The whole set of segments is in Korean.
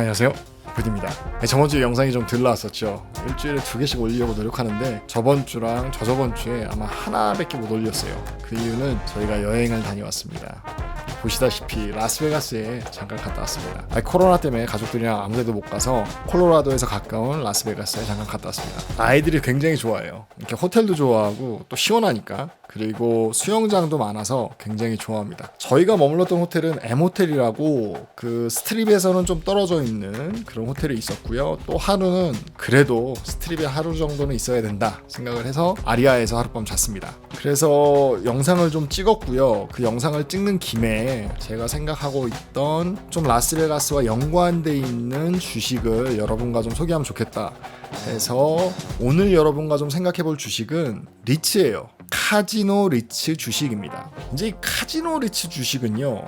안녕하세요. 부디입니다. 네, 저번 주에 영상이 좀덜 나왔었죠. 일주일에 두 개씩 올리려고 노력하는데 저번 주랑 저저번 주에 아마 하나밖에 못 올렸어요. 그 이유는 저희가 여행을 다녀왔습니다. 보시다시피 라스베가스에 잠깐 갔다 왔습니다. 아니, 코로나 때문에 가족들이랑 아무데도 못 가서 콜로라도에서 가까운 라스베가스에 잠깐 갔다 왔습니다. 아이들이 굉장히 좋아해요. 이렇게 호텔도 좋아하고 또 시원하니까 그리고 수영장도 많아서 굉장히 좋아합니다. 저희가 머물렀던 호텔은 M 호텔이라고 그 스트립에서는 좀 떨어져 있는 그런 호텔이 있었고요. 또 하루는 그래도 스트립에 하루 정도는 있어야 된다 생각을 해서 아리아에서 하룻밤 잤습니다. 그래서 영상을 좀 찍었고요. 그 영상을 찍는 김에 제가 생각하고 있던 좀 라스베가스와 연관돼 있는 주식을 여러분과 좀 소개하면 좋겠다 해서 오늘 여러분과 좀 생각해 볼 주식은 리츠예요. 카지노 리츠 주식입니다. 이제 이 카지노 리츠 주식은요.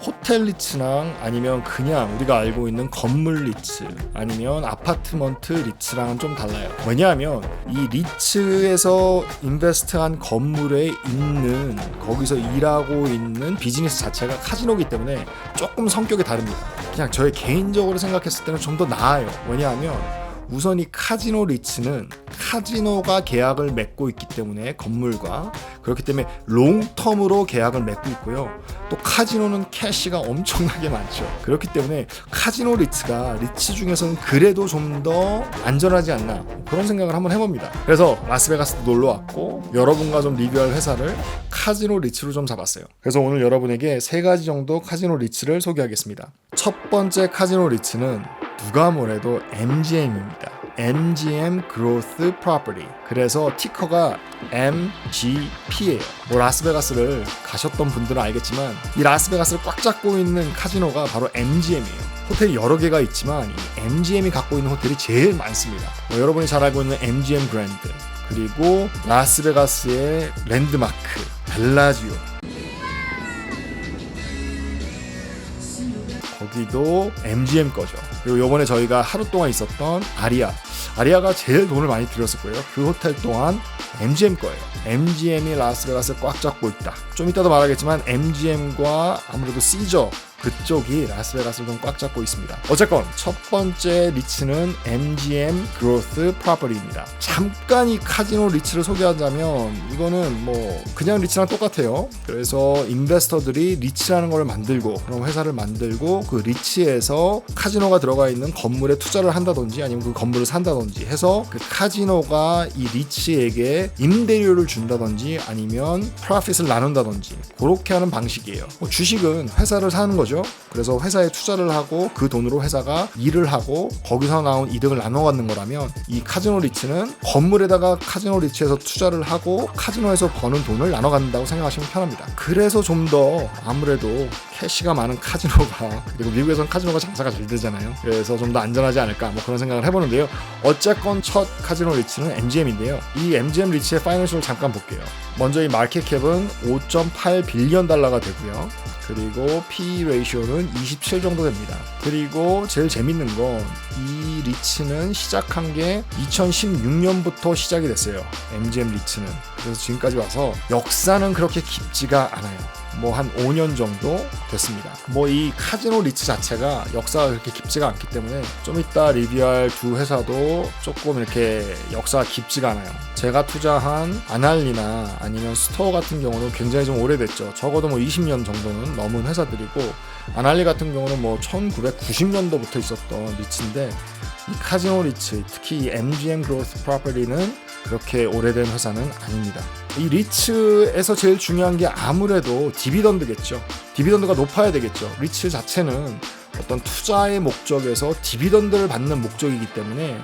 호텔 리츠랑 아니면 그냥 우리가 알고 있는 건물 리츠 아니면 아파트먼트 리츠랑은 좀 달라요. 왜냐하면 이 리츠에서 인베스트한 건물에 있는 거기서 일하고 있는 비즈니스 자체가 카지노기 때문에 조금 성격이 다릅니다. 그냥 저의 개인적으로 생각했을 때는 좀 더 나아요. 왜냐하면 우선 이 카지노 리츠는 카지노가 계약을 맺고 있기 때문에 건물과 그렇기 때문에 롱텀으로 계약을 맺고 있고요. 또 카지노는 캐시가 엄청나게 많죠. 그렇기 때문에 카지노 리츠가 리츠 중에서는 그래도 좀 더 안전하지 않나 그런 생각을 한번 해봅니다. 그래서 라스베가스도 놀러 왔고 여러분과 좀 리뷰할 회사를 카지노 리츠로 좀 잡았어요. 그래서 오늘 여러분에게 세 가지 정도 카지노 리츠를 소개하겠습니다. 첫 번째 카지노 리츠는 누가 뭐래도 MGM입니다. MGM Growth Property. 그래서 티커가 MGP예요. 뭐 라스베가스를 가셨던 분들은 알겠지만 이 라스베가스를 꽉 잡고 있는 카지노가 바로 MGM이에요. 호텔이 여러 개가 있지만 이 MGM이 갖고 있는 호텔이 제일 많습니다. 뭐 여러분이 잘 알고 있는 MGM 그랜드 그리고 라스베가스의 랜드마크 벨라지오 거기도 MGM 거죠. 그리고 요번에 저희가 하루 동안 있었던 아리아. 아리아가 제일 돈을 많이 들였을 거예요. 그 호텔 또한 MGM 거예요. MGM이 라스베가스를 꽉 잡고 있다. 좀 이따도 말하겠지만 MGM과 아무래도 시저 그쪽이 라스베가스를 좀 꽉 잡고 있습니다. 어쨌건 첫 번째 리츠는 MGM 그로스 프로퍼티입니다. 잠깐 이 카지노 리츠를 소개하자면 이거는 뭐 그냥 리츠랑 똑같아요. 그래서 인베스터들이 리츠라는 걸 만들고 그런 회사를 만들고 그 리츠에서 카지노가 들어 가 있는 건물에 투자를 한다든지 아니면 그 건물을 산다든지 해서 그 카지노가 이 리츠에게 임대료를 준다든지 아니면 프로핏을 나눈다든지 그렇게 하는 방식이에요. 뭐 주식은 회사를 사는 거죠. 그래서 회사에 투자를 하고 그 돈으로 회사가 일을 하고 거기서 나온 이득을 나눠 갖는 거라면 이 카지노 리츠는 건물에다가 카지노 리츠에서 투자를 하고 카지노에서 버는 돈을 나눠 갖는다고 생각하시면 편합니다. 그래서 좀 더 아무래도 캐시가 많은 카지노가 그리고 미국에서는 카지노가 장사가 잘 되잖아요. 그래서 좀 더 안전하지 않을까 뭐 그런 생각을 해보는데요. 어쨌건 첫 카지노 리츠는 MGM인데요. 이 MGM 리츠의 파이낸셜을 잠깐 볼게요. 먼저 이 마켓 캡은 5.8 빌리언 달러가 되고요. 그리고 P 레이쇼는 27 정도 됩니다. 그리고 제일 재밌는 건 이 리츠는 시작한 게 2016년부터 시작이 됐어요. MGM 리츠는. 그래서 지금까지 와서 역사는 그렇게 깊지가 않아요. 뭐 한 5년 정도 됐습니다. 뭐 이 카지노 리츠 자체가 역사가 그렇게 깊지가 않기 때문에 좀 이따 리뷰할 두 회사도 조금 이렇게 역사가 깊지가 않아요. 제가 투자한 아날리나 아니면 스토어 같은 경우는 굉장히 좀 오래됐죠. 적어도 뭐 20년 정도는 넘은 회사들이고 아날리 같은 경우는 뭐 1990년도부터 있었던 리츠인데 이 카지노 리츠 특히 이 MGM 그로스 프로퍼티는 그렇게 오래된 회사는 아닙니다. 이 리츠에서 제일 중요한 게 아무래도 디비던드겠죠. 디비던드가 높아야 되겠죠. 리츠 자체는 어떤 투자의 목적에서 디비던드를 받는 목적이기 때문에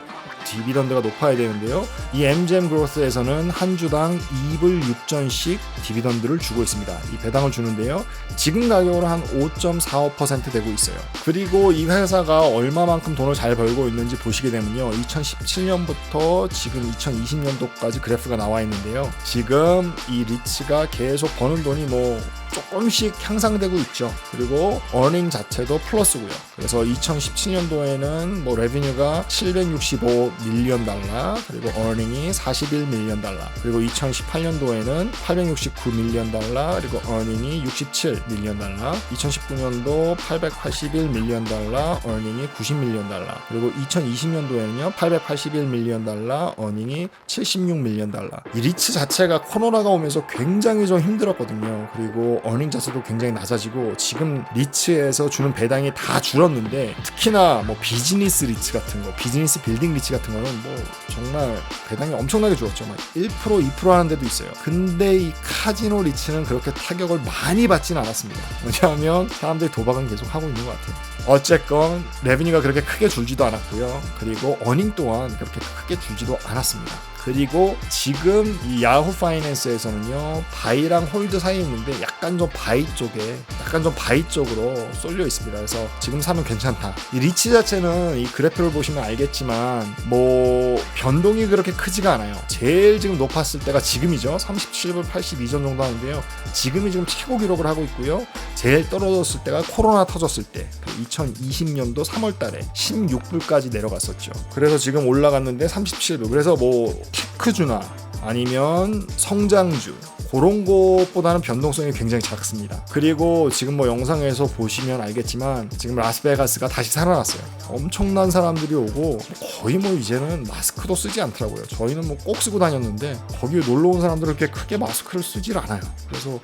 디비던드가 높아야 되는데요. 이 MGM 그로스에서는 한 주당 2불 6전씩 디비던드를 주고 있습니다. 이 배당을 주는데요. 지금 가격으로 한 5.45% 되고 있어요. 그리고 이 회사가 얼마만큼 돈을 잘 벌고 있는지 보시게 되면요. 2017년부터 지금 2020년도까지 그래프가 나와 있는데요. 지금 이 리츠가 계속 버는 돈이 뭐 조금씩 향상되고 있죠. 그리고 어닝 자체도 플러스고요. 그래서 2017년도에는 뭐 레비뉴가 765 밀리언 달러, 그리고 어닝이 41 밀리언 달러, 그리고 2018년도에는 869 밀리언 달러, 그리고 어닝이 67 밀리언 달러, 2019년도 881 밀리언 달러, 어닝이 90 밀리언 달러, 그리고 2020년도에는요 881 밀리언 달러, 어닝이 76 밀리언 달러. 이 리츠 자체가 코로나가 오면서 굉장히 좀 힘들었거든요. 그리고 어닝 자체도 굉장히 낮아지고 지금 리츠에서 주는 배당이 다 줄었는데 특히나 뭐 비즈니스 리츠 같은 거, 비즈니스 빌딩 리츠 같은 거는 뭐 정말 배당이 엄청나게 줄었죠. 막 1% 2% 하는 데도 있어요. 근데 이 카지노 리츠는 그렇게 타격을 많이 받진 않았습니다. 왜냐하면 사람들이 도박은 계속 하고 있는 것 같아요. 어쨌건 레비뉴가 그렇게 크게 줄지도 않았고요. 그리고 어닝 또한 그렇게 크게 줄지도 않았습니다. 그리고 지금 이 야후 파이낸스에서는요 바이랑 홀드 사이에 있는데 약간 좀 바이 쪽에 약간 좀 바이 쪽으로 쏠려 있습니다. 그래서 지금 사면 괜찮다. 이 리치 자체는 이 그래프를 보시면 알겠지만 뭐 변동이 그렇게 크지가 않아요. 제일 지금 높았을 때가 지금이죠. 37불 82전 정도 하는데요. 지금이 지금 최고 기록을 하고 있고요. 제일 떨어졌을 때가 코로나 터졌을 때 2020년도 3월 달에 16불까지 내려갔었죠. 그래서 지금 올라갔는데 37불. 그래서 뭐 테크주나 아니면 성장주 그런 것보다는 변동성이 굉장히 작습니다. 그리고 지금 뭐 영상에서 보시면 알겠지만 지금 라스베가스가 다시 살아났어요. 엄청난 사람들이 오고 거의 뭐 이제는 마스크도 쓰지 않더라고요. 저희는 뭐 꼭 쓰고 다녔는데 거기 놀러 온 사람들은 그렇게 크게 마스크를 쓰질 않아요. 그래서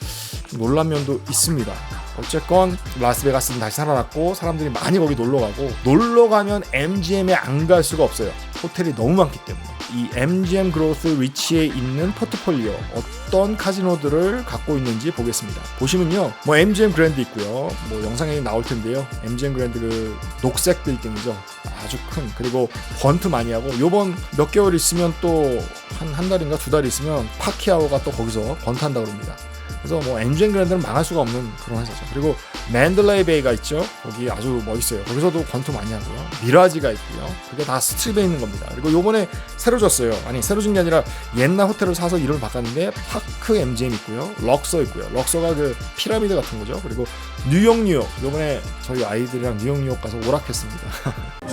좀 놀란 면도 있습니다. 어쨌건 라스베가스는 다시 살아났고 사람들이 많이 거기 놀러 가고 놀러 가면 MGM에 안 갈 수가 없어요. 호텔이 너무 많기 때문에. 이 MGM 그로스 위치에 있는 포트폴리오 어떤 카지노들을 갖고 있는지 보겠습니다. 보시면요, 뭐 MGM 그랜드 있고요, 뭐 영상에 나올 텐데요. MGM 그랜드 그 녹색 빌딩이죠. 아주 큰 그리고 번트 많이 하고 요번 몇 개월 있으면 또 한한 달인가 두 달 있으면 파키아오가 또 거기서 번트한다 그럽니다. 그래서 뭐 MGM 그랜드는 망할 수가 없는 그런 회사죠. 그리고 맨들레이 베이가 있죠. 거기 아주 멋있어요. 거기서도 권투 많이 하고요. 미라지가 있고요. 그게 다 스트립에 있는 겁니다. 그리고 요번에 새로 졌어요. 아니 새로 진 게 아니라 옛날 호텔을 사서 이름을 바꿨는데 파크 MGM 있고요. 럭서 있고요. 럭서가 그 피라미드 같은 거죠. 그리고 뉴욕 뉴욕 요번에 저희 아이들이랑 뉴욕 뉴욕 가서 오락했습니다.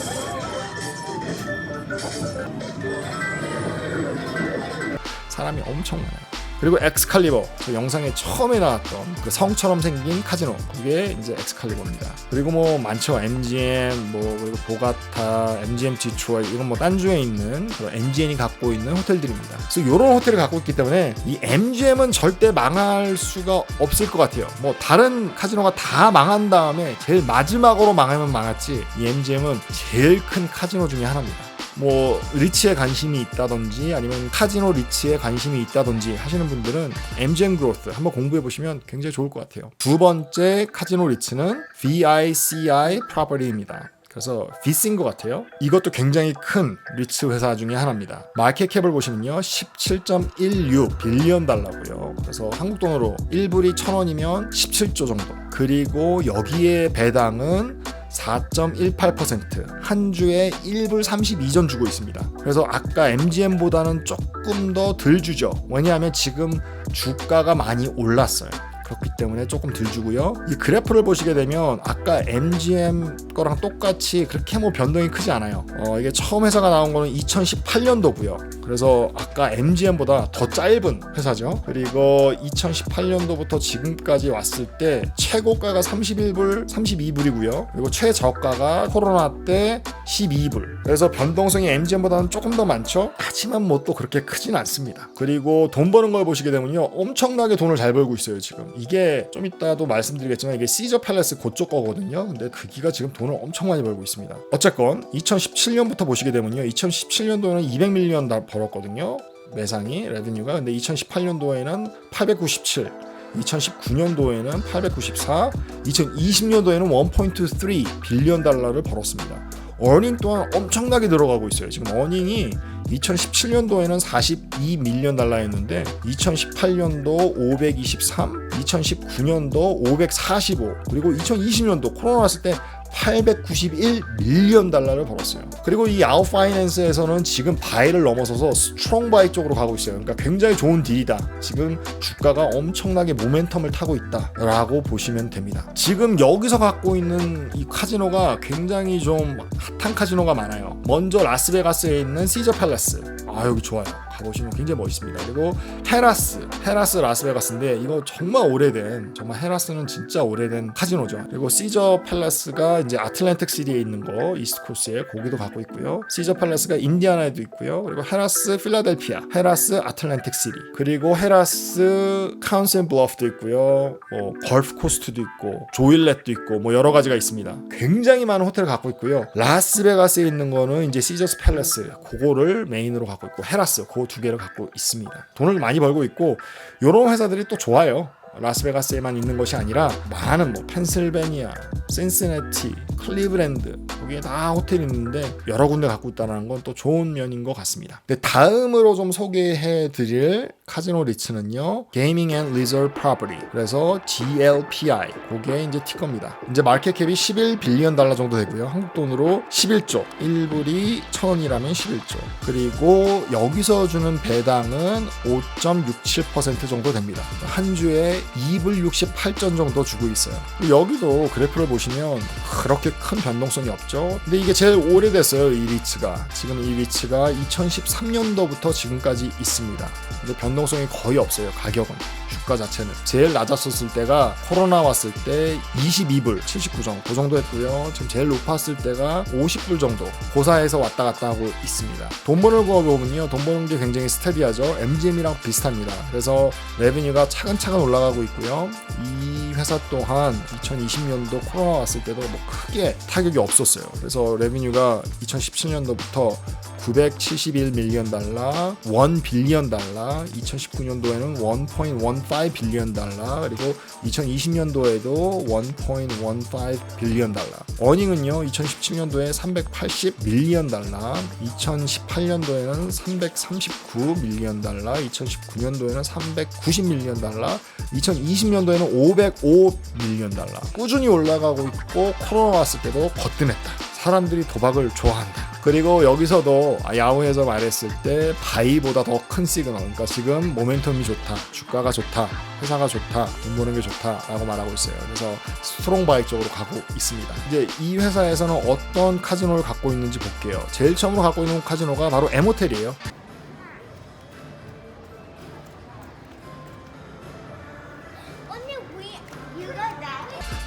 사람이 엄청 많아요. 그리고 엑스칼리버 그 영상에 처음에 나왔던 그 성처럼 생긴 카지노 그게 이제 엑스칼리버입니다. 그리고 뭐 많죠 MGM 뭐 그리고 보가타 MGM 지추얼 이건 뭐 딴주에 있는 MGM이 갖고 있는 호텔들입니다. 그래서 이런 호텔을 갖고 있기 때문에 이 MGM은 절대 망할 수가 없을 것 같아요. 뭐 다른 카지노가 다 망한 다음에 제일 마지막으로 망하면 망했지 이 MGM은 제일 큰 카지노 중에 하나입니다. 뭐 리치에 관심이 있다든지 아니면 카지노 리치에 관심이 있다든지 하시는 분들은 MGM 그로스 한번 공부해 보시면 굉장히 좋을 것 같아요. 두 번째 카지노 리치는 VICI 프로퍼티입니다. 그래서 비싼 것 같아요. 이것도 굉장히 큰 리츠 회사 중에 하나입니다. 마켓 캡을 보시면요. 17.16 빌리언 달러고요. 그래서 한국 돈으로 1불이 1,000원이면 17조 정도. 그리고 여기에 배당은 4.18%한 주에 1불 32전 주고 있습니다. 그래서 아까 MGM보다는 조금 더 덜 주죠. 왜냐하면 지금 주가가 많이 올랐어요. 그렇기 때문에 조금 덜 주고요. 이 그래프를 보시게 되면 아까 MGM 거랑 똑같이 그렇게 뭐 변동이 크지 않아요. 어, 이게 처음 회사가 나온 거는 2018년도고요. 그래서 아까 MGM보다 더 짧은 회사죠. 그리고 2018년도부터 지금까지 왔을 때 최고가가 31불, 32불이고요. 그리고 최저가가 코로나 때 12불. 그래서 변동성이 MGM보다는 조금 더 많죠. 하지만 뭐 또 그렇게 크진 않습니다. 그리고 돈 버는 걸 보시게 되면요. 엄청나게 돈을 잘 벌고 있어요, 지금. 이게 좀 이따도 말씀드리겠지만 이게 시저 팰레스 그쪽 거거든요. 근데 그기가 지금 돈을 엄청 많이 벌고 있습니다. 어쨌건 2017년부터 보시게 되면요. 2017년도에는 200밀리언 다 벌었거든요. 매상이 레드뉴가 근데 2018년도에는 897 2019년도에는 894, 2020년도에는 1.3 빌리언 달러를 벌었습니다. 어닝 또한 엄청나게 늘어가고 있어요. 지금 어닝이 2017년도에는 42 밀리언 달러였는데 2018년도 523, 2019년도 545, 그리고 2020년도 코로나 왔을 때 891 밀리언 달러를 벌었어요. 그리고 이 아웃 파이낸스에서는 지금 바이를 넘어서서 스트롱 바이 쪽으로 가고 있어요. 그러니까 굉장히 좋은 딜이다. 지금 주가가 엄청나게 모멘텀을 타고 있다라고 보시면 됩니다. 지금 여기서 갖고 있는 이 카지노가 굉장히 좀 핫한 카지노가 많아요. 먼저 라스베가스에 있는 시저 팰레스. 아 여기 좋아요. 가보시면 굉장히 멋있습니다. 그리고 헤라스, 헤라스 라스베가스인데 이거 정말 오래된 정말 헤라스는 진짜 오래된 카지노죠. 그리고 시저 팰레스가 이제 아틀랜틱 시티에 있는 거 이스트 코스에 거기도 갖고 있고요. 시저 팰레스가 인디아나에도 있고요. 그리고 헤라스 필라델피아, 헤라스 아틀랜틱 시티, 그리고 헤라스 카운센 블러프도 있고요. 뭐 걸프 코스트도 있고 조일렛도 있고 뭐 여러 가지가 있습니다. 굉장히 많은 호텔을 갖고 있고요. 라스베가스에 있는 거는 이제 시저스 팰레스 그거를 메인으로 갖고 있고 헤라스 그두 개를 갖고 있습니다. 돈을 많이 벌고 있고 이런 회사들이 또 좋아요. 라스베가스에만 있는 것이 아니라 많은 뭐 펜실베니아, 센시네티, 클리브랜드 거기에 다 호텔이 있는데 여러 군데 갖고 있다는 건 또 좋은 면인 것 같습니다. 근데 다음으로 좀 소개해 드릴 카지노 리츠는요. 게이밍 앤 리저 프로퍼티. 그래서 GLPI. 그게 이제 티커입니다. 이제 마켓 캡이 11 빌리언 달러 정도 되고요. 한국 돈으로 11조. 1불이 1000원이라면 11조. 그리고 여기서 주는 배당은 5.67% 정도 됩니다. 한 주에 2불 68전 정도 주고 있어요. 여기도 그래프를 보시면 그렇게 큰 변동성이 없죠. 근데 이게 제일 오래됐어요. 이 리츠가. 지금 이 리츠가 2013년도부터 지금까지 있습니다. 근데 변동 성이 거의 없어요. 가격은. 주가 자체는. 제일 낮았었을 때가 코로나 왔을 때 22불 79정 그 정도 했고요. 지금 제일 높았을 때가 50불 정도 고사에서 왔다 갔다 하고 있습니다. 돈 버는 거 보면요. 돈 버는 게 굉장히 스테디하죠. MGM이랑 비슷합니다. 그래서 레베뉴가 차근차근 올라가고 있고요. 이 회사 또한 2020년도 코로나 왔을 때도 뭐 크게 타격이 없었어요. 그래서 레베뉴가 2017년도부터 971 밀리언 달러, 1 빌리언 달러, 2019년도에는 1.15 빌리언 달러, 그리고 2020년도에도 1.15 빌리언 달러. 어닝은요, 2017년도에 380 밀리언 달러, 2018년도에는 339 밀리언 달러, 2019년도에는 390 밀리언 달러, 2020년도에는 505 밀리언 달러. 꾸준히 올라가고 있고 코로나 왔을 때도 거뜬했다. 사람들이 도박을 좋아한다. 그리고 여기서도 야후에서 말했을 때 바이보다 더 큰 시그널. 그러니까 지금 모멘텀이 좋다, 주가가 좋다, 회사가 좋다, 돈 버는 게 좋다라고 말하고 있어요. 그래서 스트롱 바이 쪽으로 가고 있습니다. 이제 이 회사에서는 어떤 카지노를 갖고 있는지 볼게요. 제일 처음으로 갖고 있는 카지노가 바로 에모텔이에요.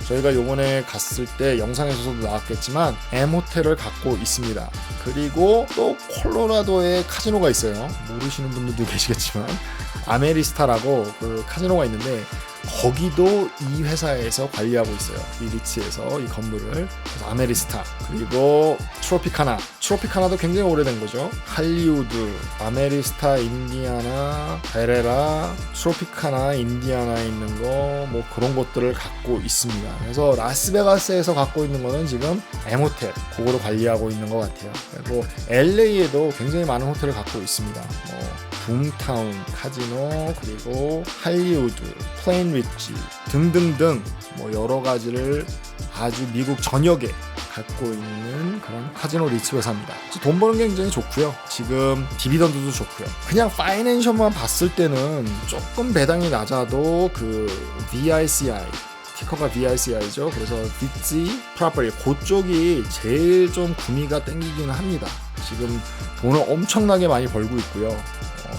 저희가 요번에 갔을 때 영상에서도 나왔겠지만 M호텔을 갖고 있습니다. 그리고 또 콜로라도에 카지노가 있어요. 모르시는 분들도 계시겠지만 아메리스타라고 그 카지노가 있는데 거기도 이 회사에서 관리하고 있어요. 이 리츠에서 이 건물을 그래서 아메리스타 그리고 트로피카나 트로피카나도 굉장히 오래된 거죠. 할리우드, 아메리스타, 인디아나, 베레라, 트로피카나, 인디아나에 있는 거 뭐 그런 것들을 갖고 있습니다. 그래서 라스베가스에서 갖고 있는 거는 지금 M호텔 그거를 관리하고 있는 것 같아요. 그리고 LA에도 굉장히 많은 호텔을 갖고 있습니다. 뭐 붐타운 카지노 그리고 할리우드, 플레인 리치 등등등 뭐 여러 가지를 아주 미국 전역에 갖고 있는 그런 카지노 리츠 회사입니다. 돈 버는 게 굉장히 좋고요. 지금 디비던드도 좋고요. 그냥 파이낸셜만 봤을 때는 조금 배당이 낮아도 그 VICI 티커가 VICI죠. 그래서 비지 프라퍼리 그쪽이 제일 좀 구미가 땡기기는 합니다. 지금 돈을 엄청나게 많이 벌고 있고요.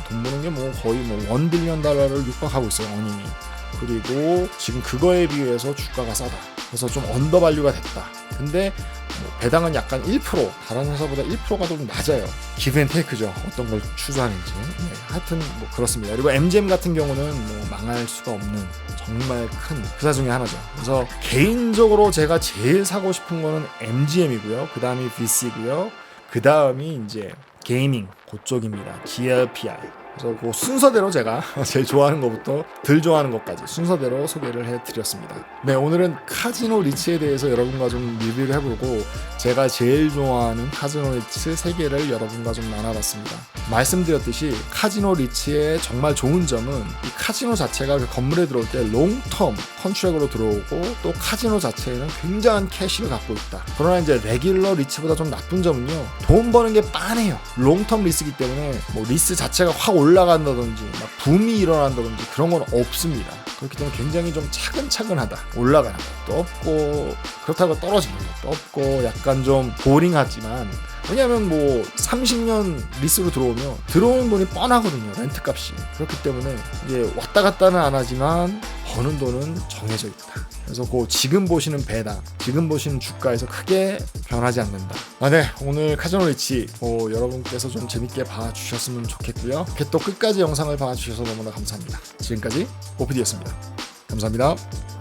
어, 돈 버는 게 뭐 거의 뭐1 빌리언 달러를 육박하고 있어요. 어닝이. 그리고 지금 그거에 비해서 주가가 싸다. 그래서 좀 언더발류가 됐다. 근데 뭐 배당은 약간 1% 다른 회사보다 1%가 좀 낮아요. 기브앤테이크죠. 어떤 걸 추구하는지. 네, 하여튼 뭐 그렇습니다. 그리고 MGM 같은 경우는 뭐 망할 수가 없는 정말 큰 회사 중에 하나죠. 그래서 개인적으로 제가 제일 사고 싶은 거는 MGM이고요. 그 다음이 VC고요. 그 다음이 이제 게이밍 그쪽입니다. GLPI. 그래서 그 순서대로 제가 제일 좋아하는 것부터 덜 좋아하는 것까지 순서대로 소개를 해드렸습니다. 네, 오늘은 카지노 리츠에 대해서 여러분과 좀 리뷰를 해보고 제가 제일 좋아하는 카지노 리츠 세 개를 여러분과 좀 나눠봤습니다. 말씀드렸듯이 카지노 리츠의 정말 좋은 점은 이 카지노 자체가 그 건물에 들어올 때 롱텀 컨트랙으로 들어오고 또 카지노 자체에는 굉장한 캐시를 갖고 있다. 그러나 이제 레귤러 리츠보다 좀 나쁜 점은요. 돈 버는 게 빤해요. 롱텀 리스기 때문에 뭐 리스 자체가 확 올 라간다든지 막 붐이 일어난다든지 그런 건 없습니다. 그렇기 때문에 굉장히 좀 차근차근하다. 올라가는 것도 없고 그렇다고 떨어지는 것도 없고 약간 좀 보링하지만 왜냐하면 뭐 30년 리스로 들어오면 들어오는 돈이 뻔하거든요 렌트 값이 그렇기 때문에 이게 왔다 갔다는 안 하지만 버는 돈은 정해져 있다 그래서 그 지금 보시는 배당 지금 보시는 주가에서 크게 변하지 않는다. 아 네. 오늘 카지노 리치 뭐 여러분께서 좀 재밌게 봐주셨으면 좋겠고요. 이렇게 또 끝까지 영상을 봐주셔서 너무나 감사합니다. 지금까지 오피디였습니다. 감사합니다